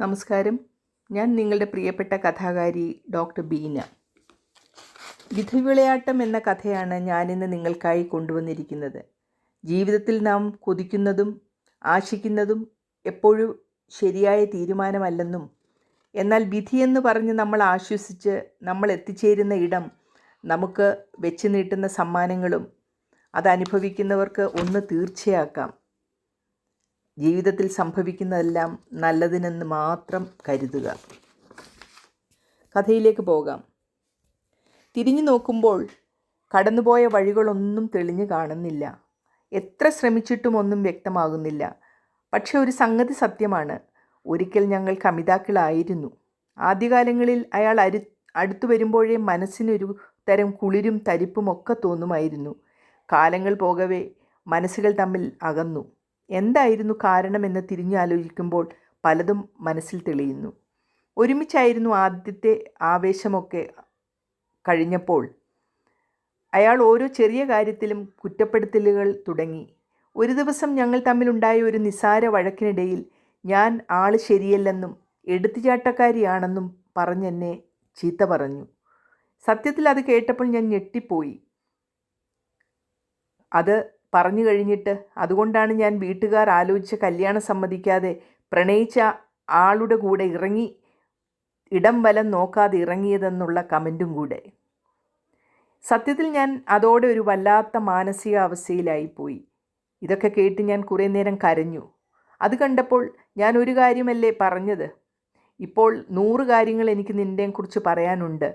നമസ്കാരം. ഞാൻ നിങ്ങളുടെ പ്രിയപ്പെട്ട കഥാകാരി ഡോക്ടർ ബീന. വിധിവിളയാട്ടം എന്ന കഥയാണ് ഞാനിന്ന് നിങ്ങൾക്കായി കൊണ്ടുവന്നിരിക്കുന്നത്. ജീവിതത്തിൽ നാം കൊതിക്കുന്നതും ആശിക്കുന്നതും എപ്പോഴും ശരിയായ തീരുമാനമല്ലെന്നും എന്നാൽ വിധിയെന്ന് പറഞ്ഞ് നമ്മൾ ആശ്വസിച്ച് നമ്മൾ എത്തിച്ചേരുന്ന ഇടം നമുക്ക് വെച്ച് നീട്ടുന്ന സമ്മാനങ്ങളും അനുഭവിക്കുന്നവർക്ക് ഒന്ന് തീർച്ചയാക്കാം. ജീവിതത്തിൽ സംഭവിക്കുന്നതെല്ലാം നല്ലതിനെന്ന് മാത്രം കരുതുക. കഥയിലേക്ക് പോകാം. തിരിഞ്ഞു നോക്കുമ്പോൾ കടന്നുപോയ വഴികളൊന്നും തെളിഞ്ഞു കാണുന്നില്ല. എത്ര ശ്രമിച്ചിട്ടും ഒന്നും വ്യക്തമാകുന്നില്ല. പക്ഷെ ഒരു സംഗതി സത്യമാണ്. ഒരിക്കൽ ഞങ്ങൾ കമിതാക്കളായിരുന്നു. ആദ്യകാലങ്ങളിൽ അയാൾ അരു അടുത്തു വരുമ്പോഴേ മനസ്സിനൊരു തരം കുളിരും തരിപ്പും ഒക്കെ തോന്നുമായിരുന്നു. കാലങ്ങൾ പോകവേ മനസ്സുകൾ തമ്മിൽ അകന്നു. എന്തായിരുന്നു കാരണമെന്ന് തിരിഞ്ഞാലോചിക്കുമ്പോൾ പലതും മനസ്സിൽ തെളിയുന്നു. ഒരുമിച്ചായിരുന്നു ആദ്യത്തെ ആവേശമൊക്കെ കഴിഞ്ഞപ്പോൾ. അയാൾ ഓരോ ചെറിയ കാര്യത്തിലും കുറ്റപ്പെടുത്തലുകൾ തുടങ്ങി. ഒരു ദിവസം ഞങ്ങൾ തമ്മിലുണ്ടായ ഒരു നിസാര വഴക്കിനിടയിൽ ഞാൻ ആൾ ശരിയല്ലെന്നും എടുത്തുചാട്ടക്കാരിയാണെന്നും പറഞ്ഞെന്നെ ചീത്ത പറഞ്ഞു. സത്യത്തിൽ അത് കേട്ടപ്പോൾ ഞാൻ ഞെട്ടിപ്പോയി. അത് പറഞ്ഞു കഴിഞ്ഞിട്ട് അതുകൊണ്ടാണ് ഞാൻ വീട്ടുകാർ ആലോചിച്ച കല്യാണം സമ്മതിക്കാതെ പ്രണയിച്ച ആളുടെ കൂടെ ഇറങ്ങി ഇടം വലം നോക്കാതെ ഇറങ്ങിയതെന്നുള്ള കമന്റും കൂടെ. സത്യത്തിൽ ഞാൻ അതോടെ ഒരു വല്ലാത്ത മാനസികാവസ്ഥയിലായിപ്പോയി. ഇതൊക്കെ കേട്ട് ഞാൻ കുറേ നേരം കരഞ്ഞു. അത് കണ്ടപ്പോൾ ഞാൻ ഒരു കാര്യമല്ലേ പറഞ്ഞത്? ഇപ്പോൾ നൂറ് കാര്യങ്ങൾ എനിക്ക് നിന്നെക്കുറിച്ച് പറയാനുണ്ട്.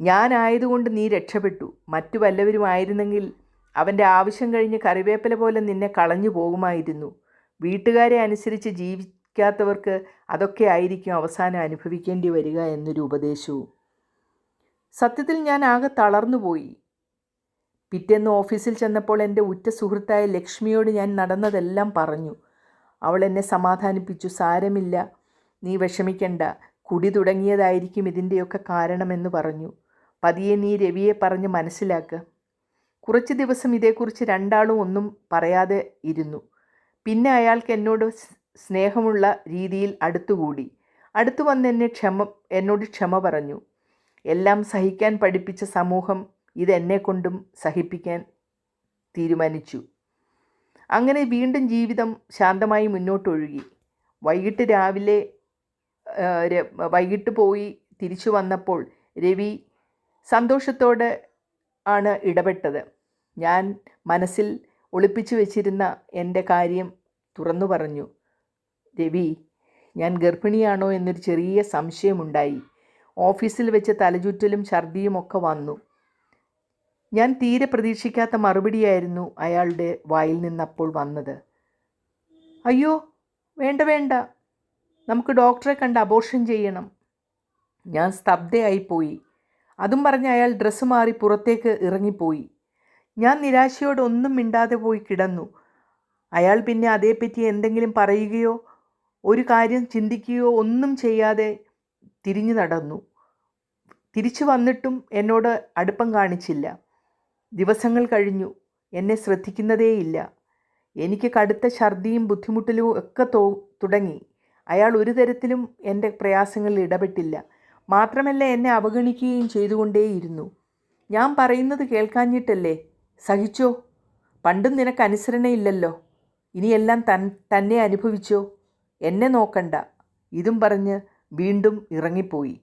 ഞാനായതുകൊണ്ട് നീ രക്ഷപ്പെട്ടു. മറ്റു വല്ലവരുമായിരുന്നെങ്കിൽ അവന്റെ ആവശ്യം കഴിഞ്ഞ് കറിവേപ്പില പോലെ നിന്നെ കളഞ്ഞു പോകുമായിരുന്നു. വീട്ടുകാരെ അനുസരിച്ച് ജീവിക്കാത്തവർക്ക് അതൊക്കെ ആയിരിക്കും അവസാനം അനുഭവിക്കേണ്ടി വരിക എന്നൊരു ഉപദേശവും. സത്യത്തിൽ ഞാൻ ആകെ തളർന്നുപോയി പിറ്റേന്ന് ഓഫീസിൽ ചെന്നപ്പോൾ എന്റെ ഉറ്റ സുഹൃത്തായ ലക്ഷ്മിയോട് ഞാൻ നടന്നതെല്ലാം പറഞ്ഞു. അവൾ എന്നെ സമാധാനിപ്പിച്ചു. സാരമില്ല നീ വിഷമിക്കണ്ട. കുടി തുടങ്ങിയതായിരിക്കും ഇതിന്റെയൊക്കെ കാരണമെന്ന് പറഞ്ഞു. പതിയെ നീ രവിയെ പറഞ്ഞ് മനസ്സിലാക്കുക കുറച്ച് ദിവസം ഇതേക്കുറിച്ച് രണ്ടാളും ഒന്നും പറയാതെ ഇരുന്നു. പിന്നെ അയാൾക്ക് എന്നോട് സ്നേഹമുള്ള രീതിയിൽ അടുത്തുകൂടി. അടുത്തു വന്ന് എന്നെ ക്ഷമ എന്നോട് ക്ഷമ പറഞ്ഞു. എല്ലാം സഹിക്കാൻ പഠിപ്പിച്ച സമൂഹം ഇതെന്നെ കൊണ്ടും സഹിപ്പിക്കാൻ തീരുമാനിച്ചു. അങ്ങനെ വീണ്ടും ജീവിതം ശാന്തമായി മുന്നോട്ടൊഴുകി. വൈകിട്ട് രാവിലെ വൈകിട്ട് പോയി തിരിച്ചു വന്നപ്പോൾ രവി സന്തോഷത്തോടെ ആണ് ഇടപെട്ടത്. ഞാൻ മനസ്സിൽ ഒളിപ്പിച്ചു വെച്ചിരുന്ന എന്റെ കാര്യം തുറന്നു പറഞ്ഞു. രവി ഞാൻ ഗർഭിണിയാണോ എന്നൊരു ചെറിയ സംശയമുണ്ടായി. ഓഫീസിൽ വെച്ച് തലചുറ്റലും ഛർദിയും ഒക്കെ വന്നു. ഞാൻ തീരെ പ്രതീക്ഷിക്കാത്ത മറുപടിയായിരുന്നു അയാളുടെ വായിൽ നിന്നപ്പോൾ വന്നത്. അയ്യോ വേണ്ട വേണ്ട. നമുക്ക് ഡോക്ടറെ കണ്ട് അബോർഷൻ ചെയ്യണം. ഞാൻ സ്തബ്ധയായിപ്പോയി. അതും പറഞ്ഞ് അയാൾ ഡ്രസ്സ് മാറി പുറത്തേക്ക് ഇറങ്ങിപ്പോയി. ഞാൻ നിരാശയോടെ ഒന്നും മിണ്ടാതെ പോയി കിടന്നു. അയാൾ പിന്നെ അതേപ്പറ്റി എന്തെങ്കിലും പറയുകയോ ഒരു കാര്യം ചിന്തിക്കുകയോ ഒന്നും ചെയ്യാതെ തിരിഞ്ഞു നടന്നു. തിരിച്ചു വന്നിട്ടും എന്നോട് അടുപ്പം കാണിച്ചില്ല. ദിവസങ്ങൾ കഴിഞ്ഞു. എന്നെ ശ്രദ്ധിക്കുന്നതേയില്ല. എനിക്ക് കടുത്ത ഛർദിയും ബുദ്ധിമുട്ടലും ഒക്കെ തോ തുടങ്ങി. അയാൾ ഒരു തരത്തിലും എന്റെ പ്രയാസങ്ങളിൽ ഇടപെട്ടില്ല. മാത്രമല്ല എന്നെ അവഗണിക്കുകയും ചെയ്തുകൊണ്ടേയിരുന്നു. ഞാൻ പറയുന്നത് കേൾക്കാഞ്ഞിട്ടല്ലേ? സഹിച്ചോ? പണ്ടും നിനക്ക് അനുസരണയില്ലല്ലോ. ഇനിയെല്ലാം തൻ തന്നെ അനുഭവിച്ചോ? എന്നെ നോക്കണ്ട. ഇതും പറഞ്ഞ് വീണ്ടും ഇറങ്ങിപ്പോയി.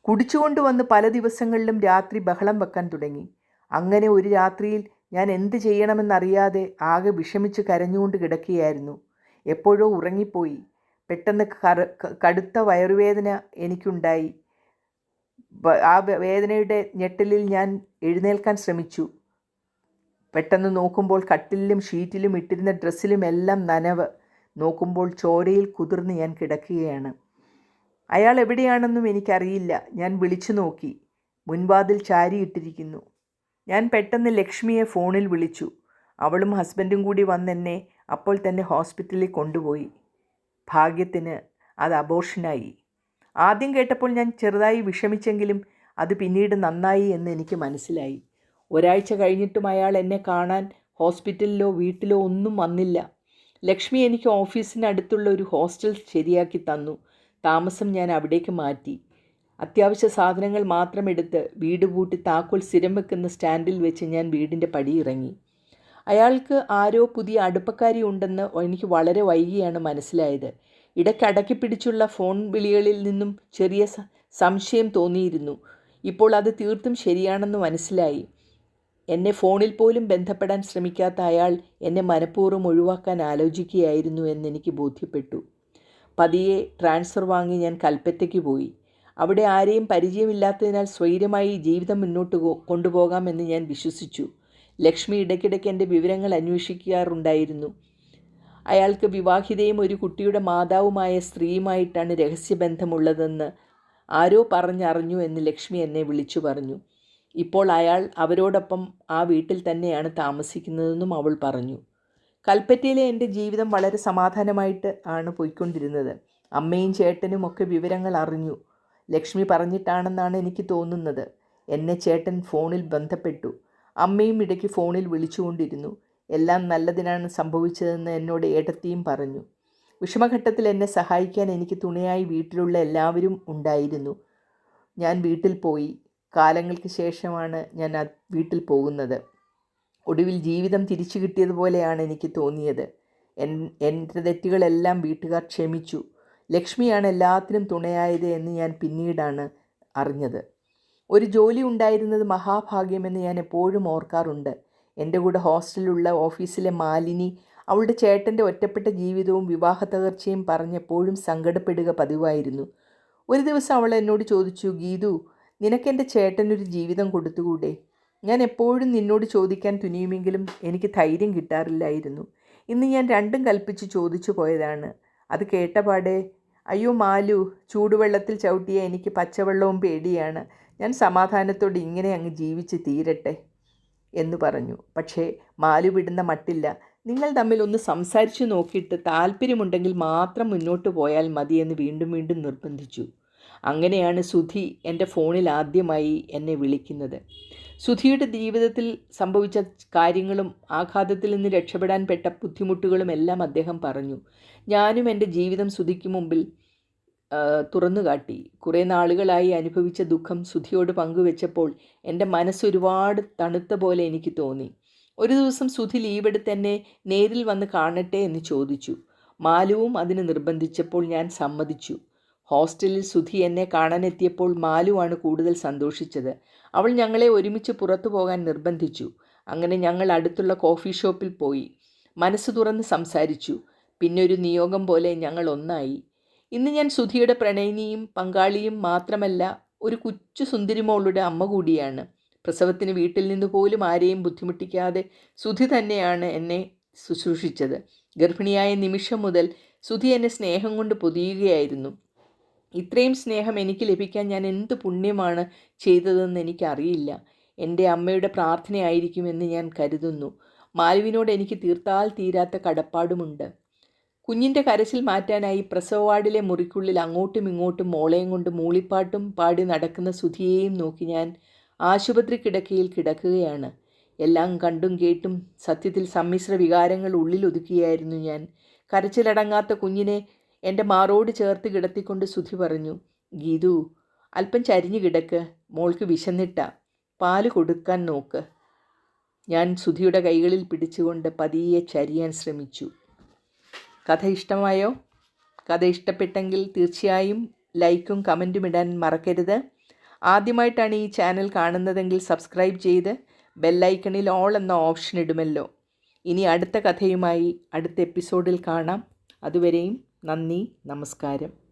കുടിച്ചുകൊണ്ട് വന്ന് പല ദിവസങ്ങളിലും രാത്രി ബഹളം വെക്കാൻ തുടങ്ങി. അങ്ങനെ ഒരു രാത്രിയിൽ ഞാൻ എന്ത് ചെയ്യണമെന്നറിയാതെ ആകെ വിഷമിച്ച് കരഞ്ഞുകൊണ്ട് കിടക്കുകയായിരുന്നു. എപ്പോഴോ ഉറങ്ങിപ്പോയി. പെട്ടെന്ന് കടുത്ത വയറുവേദന എനിക്കുണ്ടായി. ആ വേദനയുടെ ഞെട്ടലിൽ ഞാൻ എഴുന്നേൽക്കാൻ ശ്രമിച്ചു. പെട്ടെന്ന് നോക്കുമ്പോൾ കട്ടിലും ഷീറ്റിലും ഇട്ടിരുന്ന ഡ്രസ്സിലും എല്ലാം നനവ്. നോക്കുമ്പോൾ ചോരയിൽ കുതിർന്ന് ഞാൻ കിടക്കുകയാണ്. അയാൾ എവിടെയാണെന്നും എനിക്കറിയില്ല. ഞാൻ വിളിച്ചു നോക്കി. മുൻവാതിൽ ചാരിയിട്ടിരിക്കുന്നു ഞാൻ പെട്ടെന്ന് ലക്ഷ്മിയെ ഫോണിൽ വിളിച്ചു. അവളും ഹസ്ബൻഡും കൂടി വന്നെന്നെ അപ്പോൾ തന്നെ ഹോസ്പിറ്റലിൽ കൊണ്ടുപോയി. ഭാഗ്യത്തിന് അത് അബോർഷനായി. ആദ്യം കേട്ടപ്പോൾ ഞാൻ ചെറുതായി വിഷമിച്ചെങ്കിലും അത് പിന്നീട് നന്നായി എന്ന് എനിക്ക് മനസ്സിലായി. ഒരാഴ്ച കഴിഞ്ഞിട്ടും അയാൾ എന്നെ കാണാൻ ഹോസ്പിറ്റലിലോ വീട്ടിലോ ഒന്നും വന്നില്ല. ലക്ഷ്മി എനിക്ക് ഓഫീസിനടുത്തുള്ള ഒരു ഹോസ്റ്റൽ ശരിയാക്കി തന്നു. താമസം ഞാൻ അവിടേക്ക് മാറ്റി. അത്യാവശ്യ സാധനങ്ങൾ മാത്രം എടുത്ത് വീട് പൂട്ടി താക്കോൽ സ്ഥിരം വെക്കുന്ന സ്റ്റാൻഡിൽ വെച്ച് ഞാൻ വീടിന്റെ പടിയിറങ്ങി. അയാൾക്ക് ആരോ പുതിയ അടുപ്പക്കാരി ഉണ്ടെന്ന് എനിക്ക് വളരെ വൈകിയാണ് മനസ്സിലായത്. ഇടയ്ക്കടക്കി പിടിച്ചുള്ള ഫോൺ വിളികളിൽ നിന്നും ചെറിയ സംശയം തോന്നിയിരുന്നു. ഇപ്പോൾ അത് തീർത്തും ശരിയാണെന്ന് മനസ്സിലായി. എന്നെ ഫോണിൽ പോലും ബന്ധപ്പെടാൻ ശ്രമിക്കാത്ത അയാൾ എന്നെ മനഃപൂർവം ഒഴിവാക്കാൻ ആലോചിക്കുകയായിരുന്നു എന്നെനിക്ക് ബോധ്യപ്പെട്ടു. പതിയെ ട്രാൻസ്ഫർ വാങ്ങി ഞാൻ കൽപ്പറ്റയ്ക്ക് പോയി. അവിടെ ആരെയും പരിചയമില്ലാത്തതിനാൽ സ്വൈര്യമായി ജീവിതം മുന്നോട്ട് കൊണ്ടുപോകാമെന്ന് ഞാൻ വിശ്വസിച്ചു. ലക്ഷ്മി ഇടയ്ക്കിടയ്ക്ക് എന്റെ വിവരങ്ങൾ അന്വേഷിക്കാറുണ്ടായിരുന്നു. അയാൾക്ക് വിവാഹിതയും ഒരു കുട്ടിയുടെ മാതാവുമായ സ്ത്രീയുമായിട്ടാണ് രഹസ്യബന്ധമുള്ളതെന്ന് ആരോ പറഞ്ഞറിഞ്ഞു എന്ന് ലക്ഷ്മി എന്നെ വിളിച്ചു പറഞ്ഞു. ഇപ്പോൾ അയാൾ അവരോടൊപ്പം ആ വീട്ടിൽ തന്നെയാണ് താമസിക്കുന്നതെന്നും അവൾ പറഞ്ഞു. കൽപ്പറ്റയിലെ എന്റെ ജീവിതം വളരെ സമാധാനമായിട്ട് ആണ് പോയിക്കൊണ്ടിരുന്നത്. അമ്മയും ചേട്ടനും ഒക്കെ വിവരങ്ങൾ അറിഞ്ഞു. ലക്ഷ്മി പറഞ്ഞിട്ടാണെന്നാണ് എനിക്ക് തോന്നുന്നത്. എന്നെ ചേട്ടൻ ഫോണിൽ ബന്ധപ്പെട്ടു. അമ്മയും ഇടയ്ക്ക് ഫോണിൽ വിളിച്ചുകൊണ്ടിരുന്നു. എല്ലാം നല്ലതിനാണ് സംഭവിച്ചതെന്ന് എന്നോട് ഏട്ടത്തിയും പറഞ്ഞു. വിഷമഘട്ടത്തിൽ എന്നെ സഹായിക്കാൻ എനിക്ക് തുണയായി വീട്ടിലുള്ള എല്ലാവരും ഉണ്ടായിരുന്നു. ഞാൻ വീട്ടിൽ പോയി. കാലങ്ങൾക്ക് ശേഷമാണ് ഞാൻ വീട്ടിൽ പോകുന്നത്. ഒടുവിൽ ജീവിതം തിരിച്ചു കിട്ടിയതുപോലെയാണ് എനിക്ക് തോന്നിയത്. എൻ എന്റെ തെറ്റുകളെല്ലാം വീട്ടുകാർ ക്ഷമിച്ചു. ലക്ഷ്മിയാണ് എല്ലാത്തിനും തുണയായത് എന്ന് ഞാൻ പിന്നീടാണ് അറിഞ്ഞത്. ഒരു ജോലി ഉണ്ടായിരുന്നത് മഹാഭാഗ്യമെന്ന് ഞാൻ എപ്പോഴും ഓർക്കാറുണ്ട്. എന്റെ കൂടെ ഹോസ്റ്റലിലുള്ള ഓഫീസിലെ മാലിനി അവളുടെ ചേട്ടന്റെ ഒറ്റപ്പെട്ട ജീവിതവും വിവാഹ തകർച്ചയും പറഞ്ഞെപ്പോഴും സങ്കടപ്പെടുക പതിവായിരുന്നു. ഒരു ദിവസം അവൾ എന്നോട് ചോദിച്ചു ഗീതു നിനക്കെന്റെ ചേട്ടനൊരു ജീവിതം കൊടുത്തുകൂടെ? ഞാൻ എപ്പോഴും നിന്നോട് ചോദിക്കാൻ തുനിയുമെങ്കിലും എനിക്ക് ധൈര്യം കിട്ടാറില്ലായിരുന്നു. ഇന്ന് ഞാൻ രണ്ടും കൽപ്പിച്ച് ചോദിച്ചു പോയതാണ്. അത് കേട്ടപാടെ അയ്യോ മാലു ചൂടുവെള്ളത്തിൽ ചവിട്ടിയ എനിക്ക് പച്ചവെള്ളവും പേടിയാണ്. ഞാൻ സമാധാനത്തോടെ ഇങ്ങനെ അങ്ങ് ജീവിച്ച് തീരട്ടെ എന്ന് പറഞ്ഞു. പക്ഷേ മാലു വിടുന്ന മട്ടില്ല. നിങ്ങൾ തമ്മിൽ ഒന്ന് സംസാരിച്ചു നോക്കിയിട്ട് താല്പര്യമുണ്ടെങ്കിൽ മാത്രം മുന്നോട്ട് പോയാൽ മതിയെന്ന് വീണ്ടും വീണ്ടും നിർബന്ധിച്ചു. അങ്ങനെയാണ് സുധി എന്റെ ഫോണിൽ ആദ്യമായി എന്നെ വിളിക്കുന്നത്. സുധിയുടെ ജീവിതത്തിൽ സംഭവിച്ച കാര്യങ്ങളും ആഘാതത്തിൽ നിന്ന് രക്ഷപ്പെടാൻ പെട്ട ബുദ്ധിമുട്ടുകളും എല്ലാം അദ്ദേഹം പറഞ്ഞു. ഞാനും എന്റെ ജീവിതം സുധിക്ക് മുമ്പിൽ തുറന്നു കാട്ടി. കുറേ നാളുകളായി അനുഭവിച്ച ദുഃഖം സുധിയോട് പങ്കുവെച്ചപ്പോൾ എന്റെ മനസ്സൊരുപാട് തണുത്ത പോലെ എനിക്ക് തോന്നി. ഒരു ദിവസം സുധി ലീവെടുത്ത് എന്നെ നേരിൽ വന്ന് കാണട്ടെ എന്ന് ചോദിച്ചു. മാലുവും അതിന് നിർബന്ധിച്ചപ്പോൾ ഞാൻ സമ്മതിച്ചു. ഹോസ്റ്റലിൽ സുധി എന്നെ കാണാനെത്തിയപ്പോൾ മാലുവാണ് കൂടുതൽ സന്തോഷിച്ചത്. അവൾ ഞങ്ങളെ ഒരുമിച്ച് പുറത്തു പോകാൻ നിർബന്ധിച്ചു. അങ്ങനെ ഞങ്ങൾ അടുത്തുള്ള കോഫി ഷോപ്പിൽ പോയി. മനസ്സ് തുറന്ന് സംസാരിച്ചു. പിന്നെ ഒരു നിയോഗം പോലെ ഞങ്ങൾ ഒന്നായി. ഇന്ന് ഞാൻ സുധിയുടെ പ്രണയിനിയും പങ്കാളിയും മാത്രമല്ല ഒരു കുച്ചു സുന്ദരിമോളുടെ അമ്മ കൂടിയാണ്. പ്രസവത്തിന് വീട്ടിൽ നിന്ന് പോലും ആരെയും ബുദ്ധിമുട്ടിക്കാതെ സുധി തന്നെയാണ് എന്നെ ശുശ്രൂഷിച്ചത്. ഗർഭിണിയായ നിമിഷം മുതൽ സുധി എന്നെ സ്നേഹം കൊണ്ട് പൊതിയുകയായിരുന്നു. ഇത്രയും സ്നേഹം എനിക്ക് ലഭിക്കാൻ ഞാൻ എന്ത് പുണ്യമാണ് ചെയ്തതെന്ന് എനിക്കറിയില്ല. എന്റെ അമ്മയുടെ പ്രാർത്ഥനയായിരിക്കുമെന്ന് ഞാൻ കരുതുന്നു. മാലുവിനോട് എനിക്ക് തീർത്താൽ തീരാത്ത കടപ്പാടുമുണ്ട്. കുഞ്ഞിന്റെ കരച്ചിൽ മാറ്റാനായി പ്രസവവാർഡിലെ മുറിക്കുള്ളിൽ അങ്ങോട്ടും ഇങ്ങോട്ടും മോളയും കൊണ്ട് മൂളിപ്പാട്ടും പാടി നടക്കുന്ന സുധിയെയും നോക്കി ഞാൻ ആശുപത്രി കിടക്കയിൽ കിടക്കുകയാണ്. എല്ലാം കണ്ടും കേട്ടും സത്യത്തിൽ സമ്മിശ്ര വികാരങ്ങൾ ഉള്ളിലൊതുക്കിയായിരുന്നു ഞാൻ. കരച്ചിലടങ്ങാത്ത കുഞ്ഞിനെ എന്റെ മാറോട് ചേർത്ത് കിടത്തിക്കൊണ്ട് സുധി പറഞ്ഞു ഗീതു അല്പം ചരിഞ്ഞു കിടക്ക് മോൾക്ക് വിശന്നിട്ട പാൽ കൊടുക്കാൻ നോക്ക്. ഞാൻ സുധിയുടെ കൈകളിൽ പിടിച്ചുകൊണ്ട് പതിയെ ചരിയാൻ ശ്രമിച്ചു. കഥ ഇഷ്ടമായോ? കഥ ഇഷ്ടപ്പെട്ടെങ്കിൽ തീർച്ചയായും ലൈക്കും കമന്റും ഇടാൻ മറക്കരുത്. ആദ്യമായിട്ടാണ് ഈ ചാനൽ കാണുന്നതെങ്കിൽ സബ്സ്ക്രൈബ് ചെയ്ത് ബെല്ലൈക്കണിൽ ഓൾ എന്ന ഓപ്ഷൻ ഇടുമല്ലോ. ഇനി അടുത്ത കഥയുമായി അടുത്ത എപ്പിസോഡിൽ കാണാം. അതുവരെയും നന്ദി നമസ്കാരം.